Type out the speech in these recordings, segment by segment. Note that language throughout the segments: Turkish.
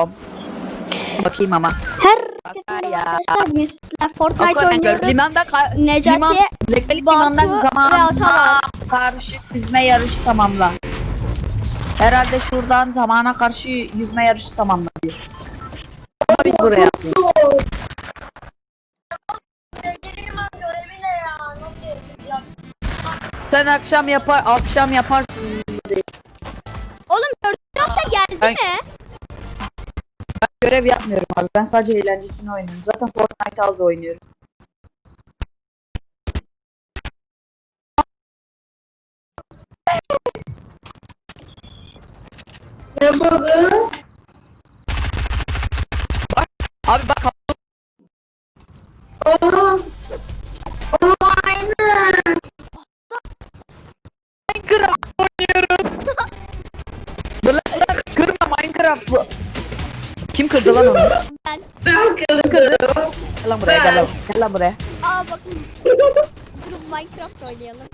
Selam. Bakayım ama. Herkese ya. arkadaşlar. Sizler Fortnite oynuyoruz. Limanda Necati, liman, Lekalik limandan zamanla karşı yüzme yarışı tamamla. Herhalde şuradan zamana karşı yüzme yarışı tamamla diyor. Ama biz buraya. Sen akşam yapar, akşam yapar. Oğlum dördüncü hafta geldi Ben- mi? Görev yapmıyorum abi. Ben sadece eğlencesini oynuyorum. Zaten Fortnite az oynuyorum. Abi bak Minecraft lan onu? Ben. Gel lan buraya gel lan. Gel lan buraya. Aa bakın. Durun Minecraft oynayalım.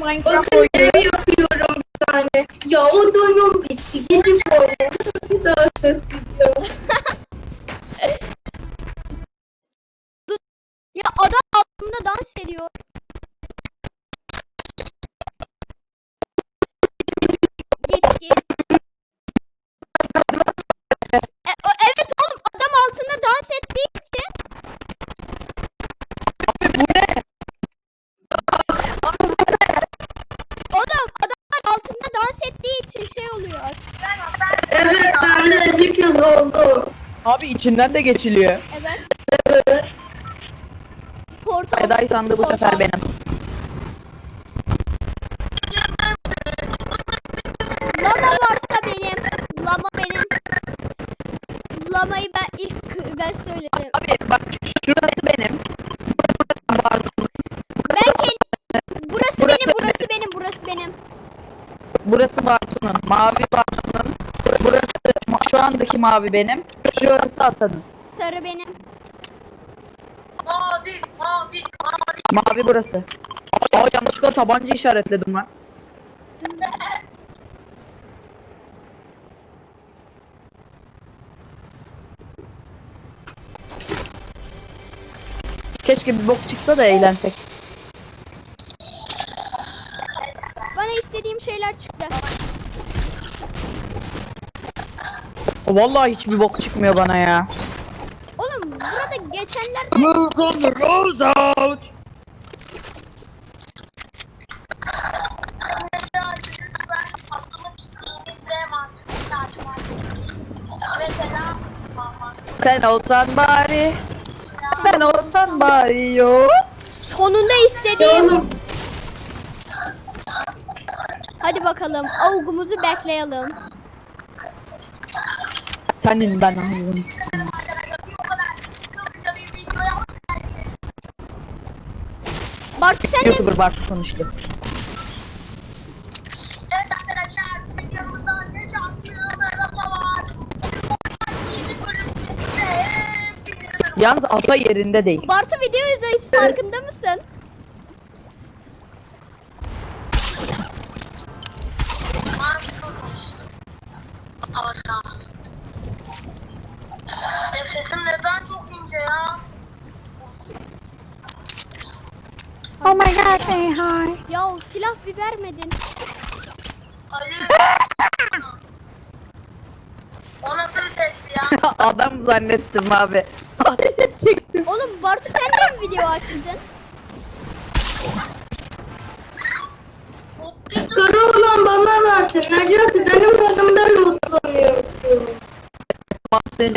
Minecraft Ödevi içinden de geçiliyor. Evet. Portal. Eda'yı sandı bu sefer benim. Lama varsa benim. Lama benim. Lamayı ben ilk ben söyledim. Abi bak şurası benim. Ben kendi Burası benim, burası benim, burası benim. Burası Bartu'nun. Mavi Bartu'nun. Burası şu andaki mavi benim. Şurası Atan'ın. Sarı benim. Mavi, mavi, mavi. Mavi burası. Aa yanlışlıkla tabanca işaretledim lan. Dur. Keşke bir bok çıksa da eğlensek. Bana istediğim şeyler çıktı. Vallahi hiçbir bok çıkmıyor bana ya. Oğlum burada geçenlerde rose out. Sen olsan bari. Sen olsan bari yo. sonunda istediğim. Hadi bakalım avgumuzu bekleyelim. Senin ben ağzını Bartu sen de YouTuber Bartu konuştu. Yalnız ata yerinde değil. Bartu videodayız farkında mısın? Avatar. Benim sesim neden çok ince ya? Say hi. Ya silah bir vermedin. O nasıl bir sesti ya? Adam zannettim abi. Ateş edecektim. Oğlum Bartu sen de mi video açtın? Kara olan bana versin. Necati benim yanımda lootlanıyorsun. Senin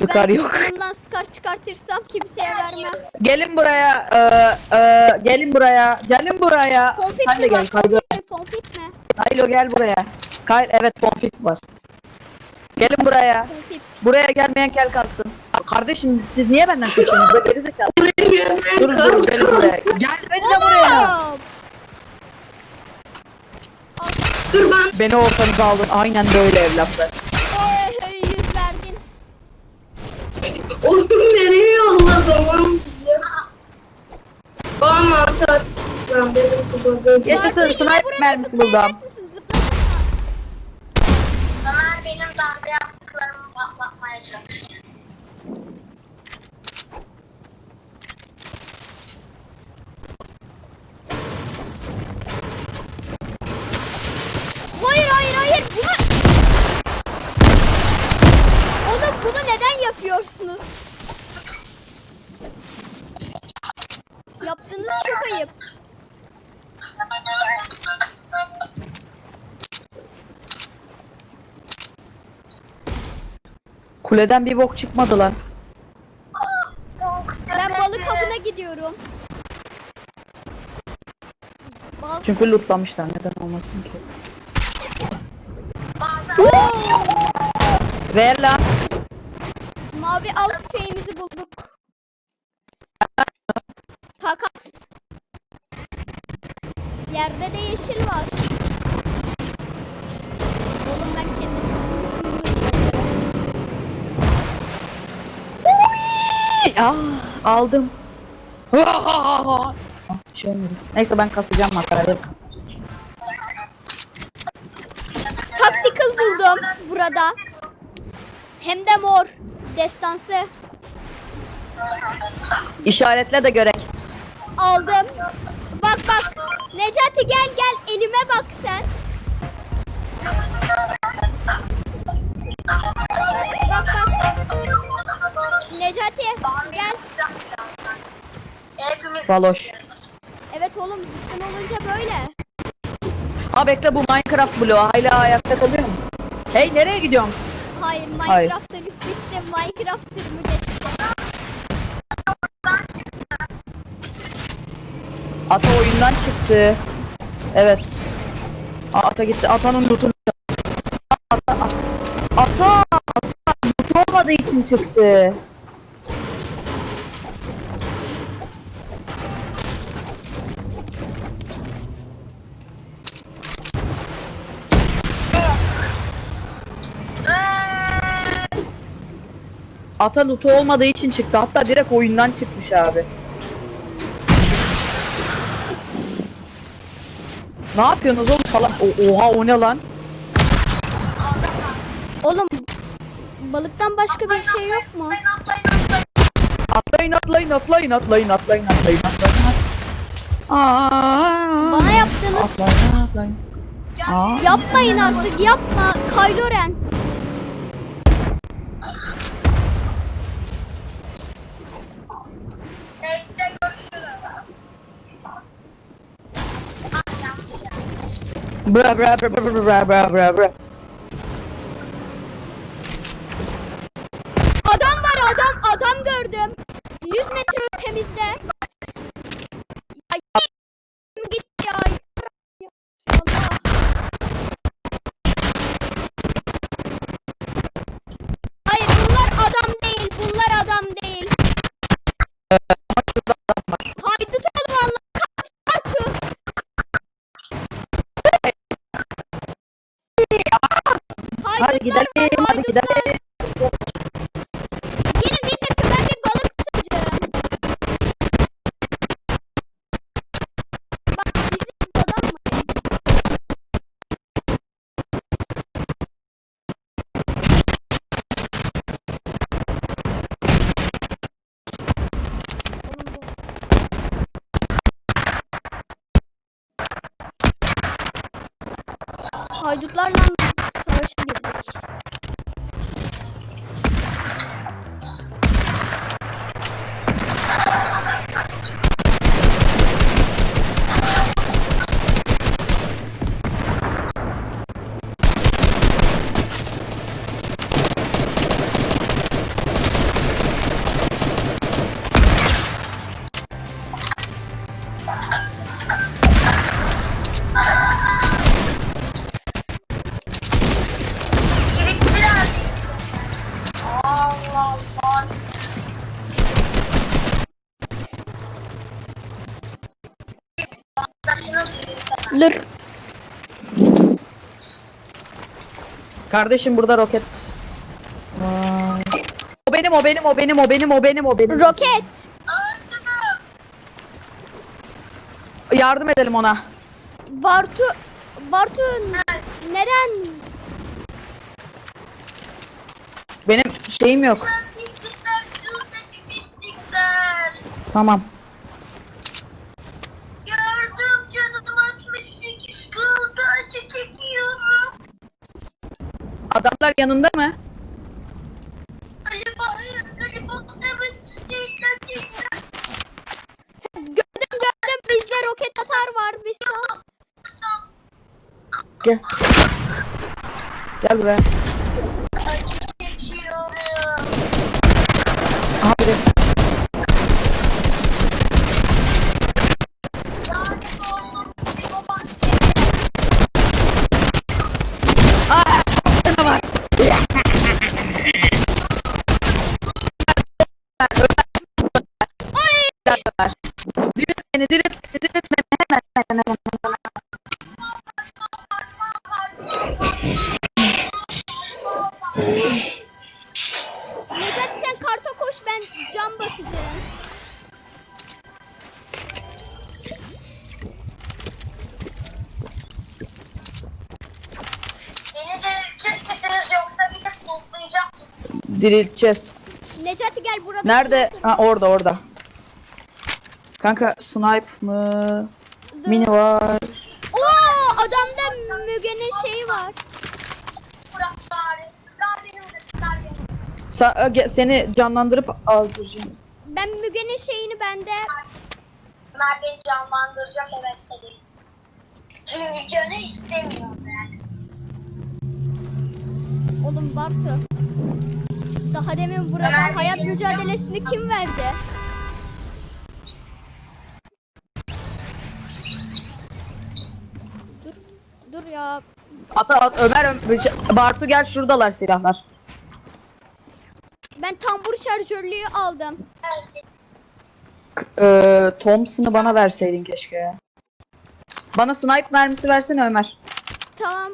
Sıkar ben yok. bundan skar çıkartırsam kimseye vermem. Gelin buraya. Ee, e, gelin buraya. Gelin buraya. Pompit Sen de mi var? gel Kaylo. Pompit mi? Kaylo gel buraya. Kay evet Pompit var. Gelin buraya. Pompit. Buraya gelmeyen kel kalsın. Kardeşim siz niye benden kaçıyorsunuz? be Gerizekalı. Durun durun gelin buraya. Gel hadi de buraya. Oğlum! Ben Beni ortanıza aldın. Aynen böyle evlatlar. Oy yüz verdin. Oğlum nereye yolladım lan bizi? Aa mantar. Ben benim kullandım. Yaşasın yine sniper burada mermisi buldum. mısın? Zıplasana. Ömer benim darbe yaptıklarımı patlatmaya çalışıyor. Hayır hayır hayır bunu... Oğlum bunu neden yapıyorsunuz? Yaptığınız çok ayıp. Kuleden bir bok çıkmadı lan. Ben balık avına gidiyorum. Bal... Çünkü lootlamışlar. Neden olmasın ki? Oo! Ver lan. Mavi alt tüfeğimizi bulduk. Takas. Yerde de yeşil var. Oğlum ben kendim bütün lootlarım. Ah, aldım. Ah, bir şey olmadı. Neyse ben kasacağım makarayı kasacağım. Tactical buldum burada. Hem de mor. Destansı. İşaretle de görek. Aldım. Bak bak. Necati gel gel elime bak sen. Bak bak. Necati gel. Baloş. Evet oğlum zıpkın olunca böyle. Aa bekle bu Minecraft bloğu hala ayakta kalıyor mu? Hey nereye gidiyorsun? Hayır Hayır. Minecraft'ta bitti. Minecraft sürümü Ata oyundan çıktı. Evet. Ata gitti. Atanın lootunu Ata, ata, ata, loot olmadığı için çıktı. Ata lootu olmadığı için çıktı. Hatta direkt oyundan çıkmış abi. Ne yapıyorsunuz oğlum falan? O- oha o ne lan? Oğlum balıktan başka bir şey yok mu? Atlayın atlayın atlayın atlayın atlayın atlayın atlayın. Aa, Bana yaptığınız atlayın atlayın. Aa, yapmayın artık yapma. Kylo Ren. Bruh, bruh, bruh, bruh, bruh, bruh, bruh, bruh. Gidelim var, hadi haydutlar. gidelim. Lır. Kardeşim burada roket. O benim, o benim, o benim, o benim, o benim, o benim. Roket. Yardım edelim ona. Bartu Bartu neden? Benim şeyim yok. Tamam. Adamlar yanında mı? Gördüm gördüm bizde roket atar var biz Gel. Gel buraya. Dirilteceğiz. Necati gel burada. Nerede? Ha orada, orada. Kanka snipe mı? Dur. Mini var. Oo adamda Müge'nin şeyi var. Sa- ge- seni canlandırıp aldıracağım. Ben Müge'nin şeyini bende. Ömer beni canlandıracak hevesle değil. Çünkü canı istemiyor yani. Oğlum Bartu. Daha demin burada Ben hayat benim mücadelesini kim verdi? Dur. Dur ya. Ata, at, Ömer, Ö- Bartu gel şuradalar silahlar. Ben tambur şarjörlüğü aldım. Ee, Thompson'ı bana verseydin keşke ya. Bana snipe mermisi versene Ömer. Tamam.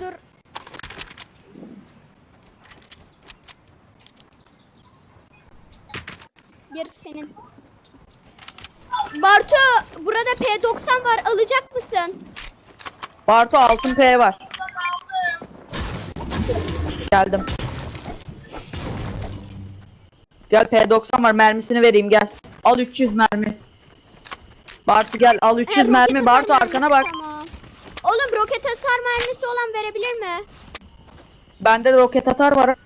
Dur. Yarısı senin. Bartu burada P90 var alacak mısın? Bartu altın P var. Geldim. Gel P90 var mermisini vereyim gel. Al 300 mermi. Bartu gel al 300 He, mermi. Bartu arkana bak. Tamam. Oğlum roket atar mermisi olan verebilir mi? Bende de roket atar var.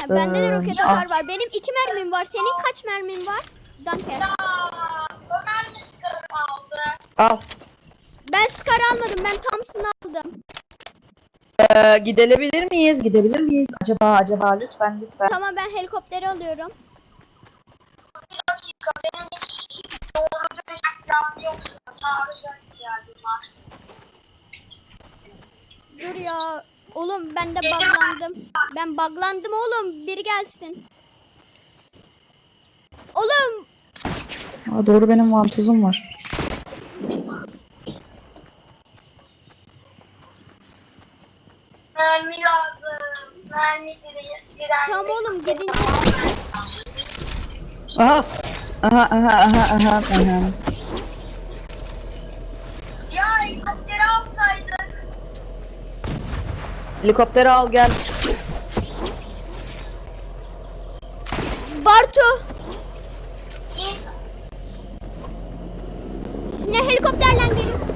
Ha, bende de Ee, roket atar var. Benim iki mermim var. Senin kaç mermin var? Danke. Aa, Ömer sıkarı aldı. Al. Ben Scar almadım. Ben Thompson aldım. Ee, gidebilir miyiz? Gidebilir miyiz? Acaba acaba lütfen lütfen. Tamam ben helikopteri alıyorum. Bir dakika benim hiç doğru dürüst plan yok. Taarruza ihtiyacım var. Dur ya. Oğlum ben de buglandım. Ben buglandım oğlum. Biri gelsin. Oğlum Aa, doğru benim vantuzum var. Mermi lazım. Mermi tamam oğlum gidince Aha. Aha aha aha aha aha. Helikopteri al gel. Bartu ne helikopterle gelin.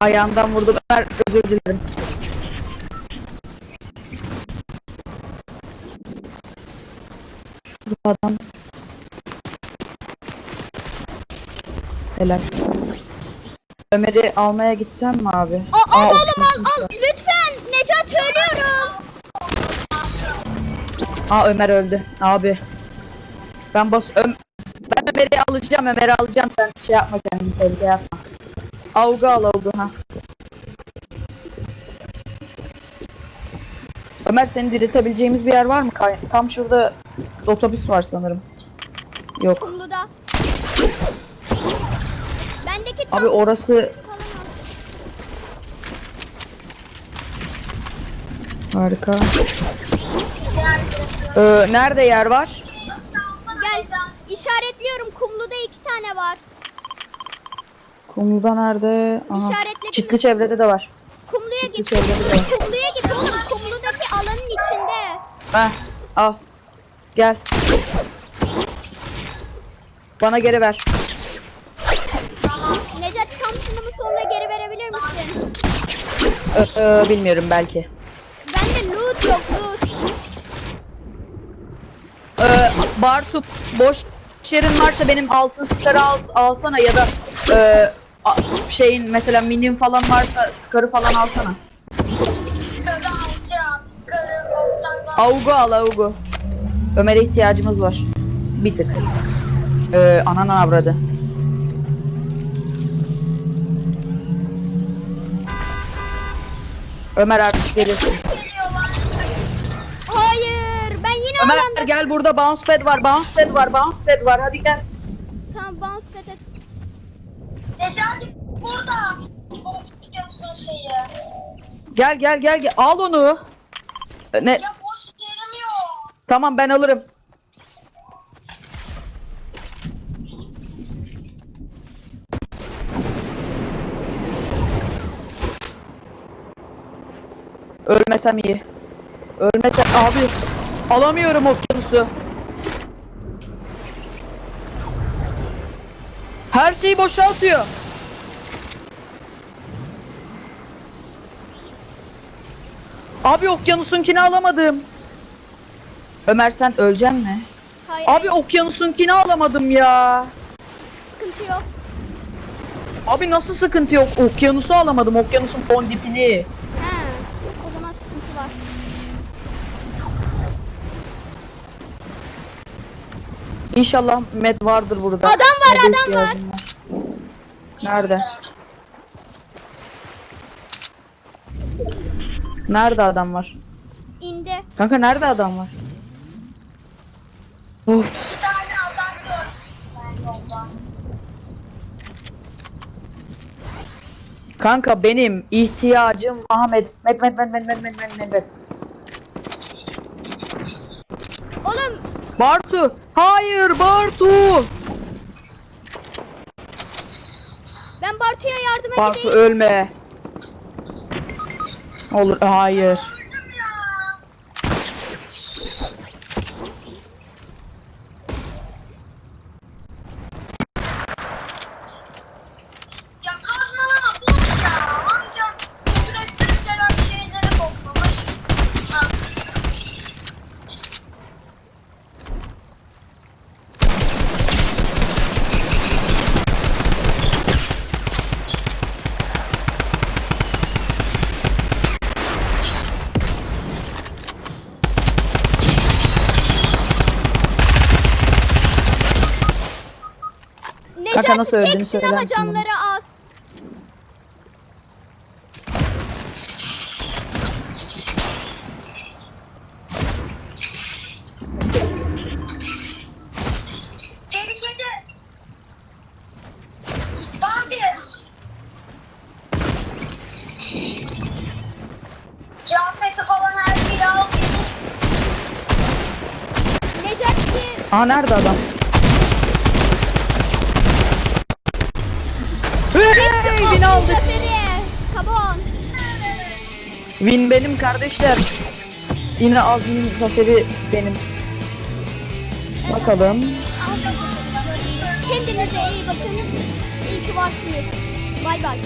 Ayağımdan vurdu. Ömer özür dilerim. Bu adam. Helal. Ömer'i almaya gitsem mi abi? Aa, al Aa, oğlum al al lütfen. Necati ölüyorum. Aa Ömer öldü. Abi. Ben bas Öm ben Ömer'i alacağım. Ömer'i alacağım. Sen şey yapma kendini tehlike yapma. Avga al oldu ha. Ömer seni diriltebileceğimiz bir yer var mı? Kay- Tam şurada otobüs var sanırım. Yok. Kumluda. Bendeki tam Abi orası falan harika. Ee, nerede yer var? Gel. İşaretliyorum. Kumluda iki tane var. Kumlu'da nerede? Aha. İşaretledim. Çitli çevrede de var. Kumluya git. De. Kumluya git oğlum. Kumludaki alanın içinde. Heh, al. Gel. Bana geri ver. Necati Thompson'ımı sonra geri verebilir misin? Ö- ö, bilmiyorum belki. Bende loot yok loot. Ee, Bartu boş yerin varsa benim altın skarı al, alsana ya da e, a- şeyin mesela minim falan varsa skarı falan alsana. Augu al Augu. Ömer'e ihtiyacımız var. Bir tık. Ee, ananı avradı. Ömer artık gelirsin. Ben Ömer alanda. gel burada bounce pad var, bounce pad var, bounce pad var. Hadi gel. Tamam bounce pad et. Necati burada. Gel gel gel gel. Al onu. Ee, Ne? Ya boş yerim yok. Tamam ben alırım. Ölmesem iyi. Ölmesem abi alamıyorum okyanusu. Her şeyi boşaltıyor. Abi okyanusunkini alamadım. Ömer sen öleceksin mi? Hayır. Abi okyanusunkini alamadım ya. sıkıntı yok. Abi nasıl sıkıntı yok? Okyanusu alamadım. Okyanusun fon dipini. He. O zaman sıkıntı var. İnşallah med vardır burada. Adam var, Med'e adam var. ihtiyacım Nerede? Nerede adam var? İndi. Kanka nerede adam var? Of. Bir tane adam gördüm. Kanka benim ihtiyacım Ahmet. Med med med med med med med med med. Oğlum Bartu. Hayır Bartu. ben Bartu'ya yardıma Bartu gideyim. ölme. Olur hayır. Necati nasıl öldüğünü teksin söyler ama misin bana? canları az. Kıyafeti falan her şeyi al. Necati Aa nerede adam? Win benim kardeşler. Yine az win zaferi benim. Bakalım. Kendinize iyi bakın. İyi ki varsınız. Bay bay.